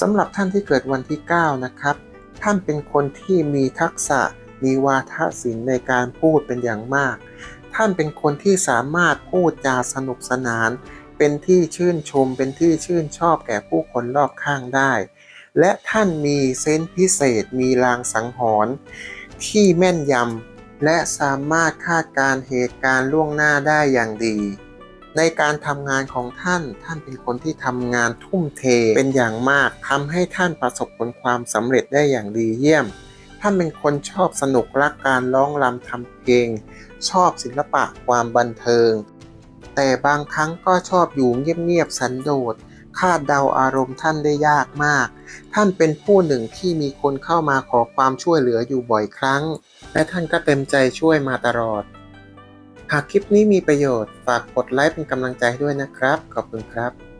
สำหรับท่านที่เกิดวันที่ 9 นะครับ ท่านเป็นคนที่มีทักษะ มีวาทศิลป์ในการพูดเป็นอย่างมาก ท่านเป็นคนที่สามารถพูดจาสนุกสนาน เป็นที่ชื่นชม เป็นที่ชื่นชอบแก่ผู้คนรอบข้างได้ และท่านมีเซนส์พิเศษ มีลางสังหรณ์ที่แม่นยำและสามารถคาดการณ์เหตุการณ์ล่วงหน้าได้อย่างดี ในการทำงานของท่าน ท่านเป็นคนที่ทำงานทุ่มเทเป็นอย่างมากทำให้ท่านประสบผลความสำเร็จได้อย่างดีเยี่ยม ท่านเป็นคนชอบสนุกรักการร้องรำทำเพลง ชอบศิลปะความบันเทิง แต่บางครั้งก็ชอบอยู่เงียบๆสันโดษคาดเดาอารมณ์ท่านได้ยากมาก ท่านเป็นผู้หนึ่งที่มีคนเข้ามาขอความช่วยเหลืออยู่บ่อยครั้ง และท่านก็เต็มใจช่วยมาตลอด หากคลิปนี้มีประโยชน์ ฝากกดไลค์เป็นกำลังใจด้วยนะครับ ขอบคุณครับ